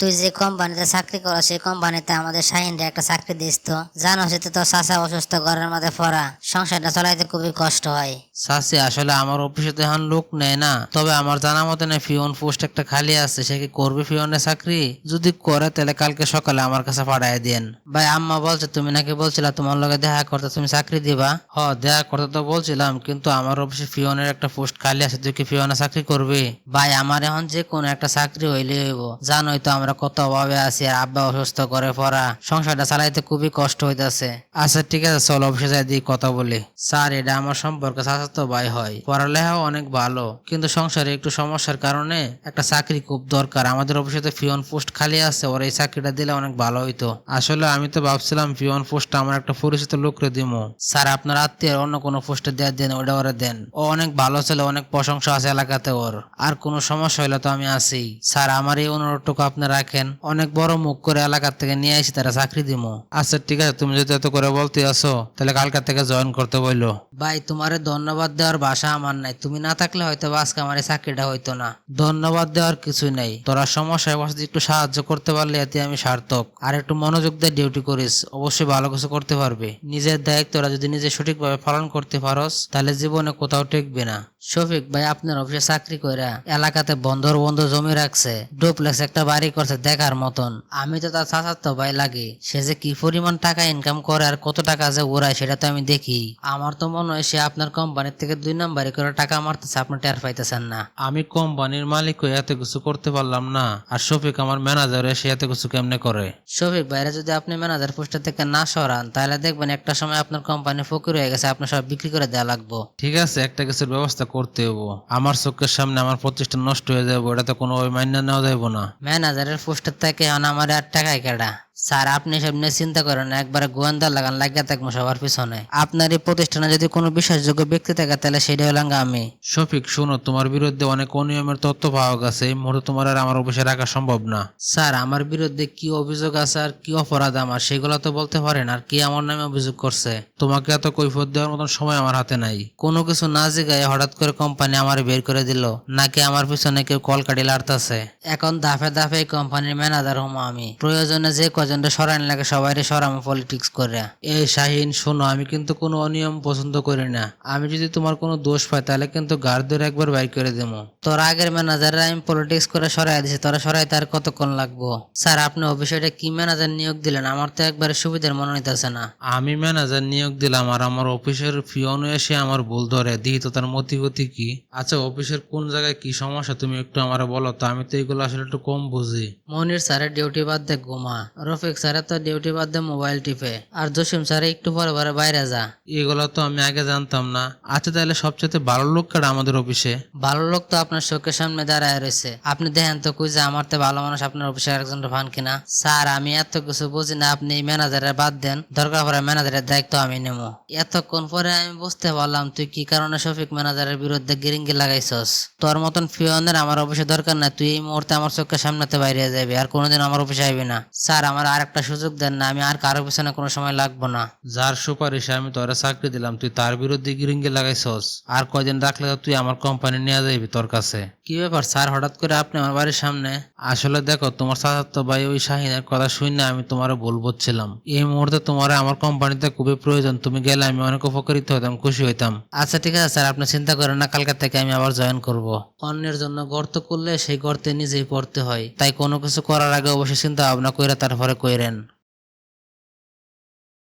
তুই যে কোম্পানিতে চাকরি করো সেই কোম্পানিতে আমাদের শাহিনরে একটা চাকরি দিস তো। জানো সে তো চাচা অসুস্থ, ঘরের মধ্যে পড়া। সংসারটা চালাইতে খুবই কষ্ট হয়। সাসি আসলে আমার অফিসে তো এখন লোক নেয় না। তবে আমার জানা মতে না, ফিওন পোস্ট একটা খালি আছে। সে কি করবে ফিওনের চাকরি? যদি করে, তাহলে কালকে সকালে আমার কাছে পাঠায় দেন। ভাই, আম্মা বলছে, তুমি নাকি বলছিলা তোমার লগে দেখা করতে তুমি চাকরি দিবা? হ, দেখা করতে তো বলছিলাম, কিন্তু আমার অফিসে ফিওনের একটা পোস্ট খালি আছে। তুই কি ফিওনে চাকরি করবি? ভাই, আমার এখন যে কোনো একটা চাকরি হইলে হইব। জানোই তো আমরা কত অভাবে আছি আর আব্বা অসুস্থ করে পড়া। সংসারটা চালাইতে খুবই কষ্ট হইতাছে। আচ্ছা ঠিক আছে, চল অফিসে যাই, দিয়ে কথা বলি। স্যার, এটা আমার সম্পর্কে তো ভাই হয়। পড়ালেখাও অনেক ভালো, কিন্তু সংসারে একটু সমস্যার কারণে একটা চাকরি খুব দরকার। আমাদের অফিসে তো ফিওন পোস্ট খালি আছে, ওর এই চাকরিটা দিলে অনেক ভালো হইতো। আসলে আমি তো ভাবছিলাম ফিওন পোস্টটা আমার একটা পরিচিত লোকরে দিব স্যার, আপনার আত্মীয় অন্য কোনো পোস্টে দেওয়া দেন ওটা ওরা দেন। ও অনেক ভালো ছেলে, অনেক প্রশংসা আছে এলাকাতে ওর। আর কোনো সমস্যা হইলে তো আমি আছি। স্যার, আমার এই অনুরোধটুকু আপনি রাখেন। অনেক বড় মুখ করে এলাকা থেকে নিয়ে আসি তারা চাকরি দিব আচ্ছা ঠিক আছে তুমি যদি এত করে বলতে আসো তাহলে কালকা থেকে জয়েন করতে বলল ভাই তোমারে ধন্যবাদ দেওয়ার ভাষা আমার নাই। তুমি না থাকলে হয়তো আজকে আমার এই চাকরিটা হইতো না। ধন্যবাদ দেওয়ার কিছুই নাই। তোরা সমস্যায় বসে একটু সাহায্য করতে পারলে এতে আমি সার্থক। আর একটু মনোযোগ দিয়ে ডিউটি করিস অবশ্যই ভালো কিছু করতে পারবে। নিজের দায়িত্ব তোরা যদি নিজে সঠিকভাবে পালন করতে পারস তাহলে জীবনে কোথাও টেকবে না। শফিক ভাই আপনার অফিসে চাকরি করে এলাকাতে বন্দর বন্ধ জমি রাখছে ডুপ্লেক্স একটা বাড়ি করছে দেখার মতন। আমি তো তার চাচাতো ভাই লাগি সে যে কি পরিমাণ টাকা ইনকাম করে আর কত টাকা যে ওড়ায় সেটা তো আমি দেখি। আমার তো মনে হয় সে আপনার কোম্পানির থেকে দুই নাম্বারে করে টাকা মারতেছে আপনি টের পাইতেছেন না। আমি কোম্পানির মালিক হয়ে এত কিছু করতে পারলাম না আর শফিক আমার ম্যানেজার সে এত কিছু কেমনে করে? শফিক ভাইরা যদি আপনি ম্যানেজার পোস্টের থেকে না সরান তাহলে দেখবেন একটা সময় আপনার কোম্পানি ফকির হয়ে গেছে আপনার সব বিক্রি করে দেওয়া লাগবো। ঠিক আছে একটা কিছুর ব্যবস্থা করতে হব আমার চোখের সামনে আমার প্রতিষ্ঠান নষ্ট হয়ে যাব এটা তো কোনো মান্য নেওয়া যাব না। ম্যানেজারের পোস্টার থেকে এখন আমার আর টাকায় কেডা? স্যার আপনি সব নিয়ে চিন্তা করেন একবারে গোয়েন্দা লাগান লাগিয়ে থাকব সবার পিছনে। আপনার এই প্রতিষ্ঠানে যদি কোনো বিশ্বাসযোগ্য ব্যক্তি থাকে তাহলে সেটা হলাম আমি। শফিক শোনো তোমার বিরুদ্ধে অনেক অনিয়মের তথ্য পাওয়া গেছে এই মুহূর্তে তোমার আর আমার অফিসে রাখা সম্ভব না। স্যার আমার বিরুদ্ধে কি অভিযোগ আছে আর কি অপরাধ আমার সেগুলো তো বলতে পারেন আর কি আমার নামে অভিযোগ করছে? তোমাকে এত কৈফত দেওয়ার মতন সময় আমার হাতে নাই। কোনো কিছু না জিগায় হঠাৎ করে কোম্পানি আমার বের করে দিল নাকি আমার পিছনে কেউ কল কাটি লাড়তাছে? এখন ধাপে ধাপে এই কোম্পানির ম্যানেজার হম আমি। প্রয়োজনে যে কজনটা সরান লাগে সবাই সরাম পলিটিক্স করে এই শাহিন শোনো আমি কিন্তু কোনো অনিয়ম পছন্দ করি না। আমি যদি তোমার কোনো দোষ পাই তাহলে কিন্তু গার্ড ধরে একবার বাইর করে দেবো। তোর আগের ম্যানেজাররা আমি পলিটিক্স করে সরাই দিছি তোরা সরাই তার কতক্ষণ লাগবো? স্যার আপনি অফিসে কি ম্যানেজার নিয়োগ দিলেন? আমার তো একবারে সুবিধার মনে নিতেছে না। আমি ম্যানেজার নিয়োগ দিলাম আর আমার অফিসের ফিওন এসে আমার ভুল ধরে। দিই তো তার মতিগতি কি। আচ্ছা অফিসের কোন জায়গায় কি সমস্যা তুমি একটু আমার বলো। তো আমি তো এগুলো আসলে একটু কম বুঝি। মনির স্যারের ডিউটি বাদ দে ঘুমা রফিক স্যারের তো ডিউটি বাদ দে মোবাইল টিপে। আর জসিম স্যার একটু পরে পরে বাইরে যা। এগুলো তো আমি আগে জানতাম না। আচ্ছা তাহলে সবচেয়ে ভালো লোক কারা আমাদের অফিসে ভালো লোক তো আপনার চোখের সামনে দাঁড়ায় রয়েছে। আপনি দেখেন তো কই যে আমার তো ভালো মানুষ আপনার অফিসে একজন ফান কিনা। স্যার আমি এত কিছু বুঝি না আপনি ম্যানেজারের বাদ দেন। দরকার পড়ে ম্যানেজারের দায়িত্ব আমি নেব। এতক্ষণ পরে আমি বুঝতে পারলাম তুই কি কারণে শফিক ম্যানেজারের বিরুদ্ধে গিরিঙ্গি লাগাইছস? তোর মতন ফিওনের আমার অফিসে দরকার না তুই এই মুহূর্তে আমার চোখের সামনেতে বাইরে যাবি আর কোনোদিন আমার অফিসে আইবি না। স্যার আমার আর একটা সুযোগ দেন না আমি আর কারও পিছনে কোনো সময় লাগবো না। যার সুপারিশে আমি তোরা চাকরি দিলাম তুই তার বিরুদ্ধে গিরিঙ্গি লাগাইছস? আর কয়দিন রাখলে তো তুই আমার কোম্পানি নিয়ে যাবি তোর কাছে। কি ব্যাপার স্যার হঠাৎ করে আপনি আমার বাড়ির সামনে? আসলে দেখো তোমার চাচাতো ভাই ওই শাহিনের কথা শুনে আমি তোমার ভুল বুঝছিলাম। এই মুহূর্তে তোমার আমার কোম্পানিতে খুবই প্রয়োজন তুমি গেলে আমি অনেক উপকৃত হতাম খুশি হইতাম। আচ্ছা ঠিক আছে স্যার আপনি চিন্তা করেন না কালকে থেকে আমি আবার জয়েন করব। অন্যের জন্য গর্ত করলে সেই গর্তে নিজেই পড়তে হয়। তাই কোনো কিছু করার আগে অবশ্যই চিন্তা ভাবনা কইরা তারপরে কইরেন।